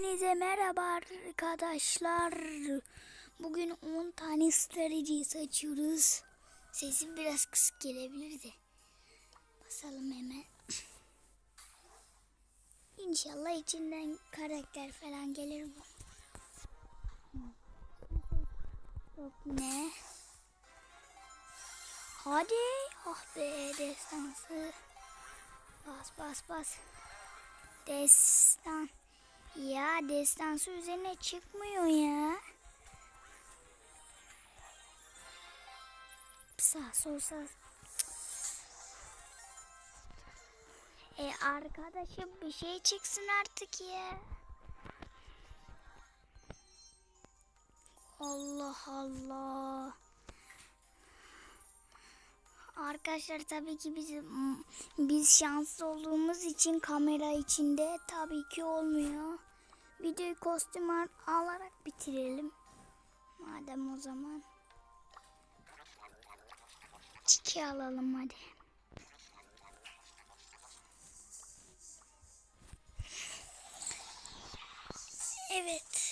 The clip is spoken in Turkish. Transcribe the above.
Hepinize merhaba arkadaşlar. Bugün 10 tane strateji açıyoruz. Sesim biraz kısık gelebilir. Basalım hemen. İnşallah içinden karakter falan gelir bu. Yok ne? Hadi. Ah be destansı. Bas bas bas. Destan. Ya destansı üzerine çıkmıyor ya. Sağ sol sağ. E arkadaşım bir şey çıksın artık ya. Allah Allah. Arkadaşlar tabii ki biz biz şanslı olduğumuz için kamera içinde tabii ki olmuyor. Videoyu kostüm al- alarak bitirelim. Madem o zaman. Çiki alalım hadi. Evet.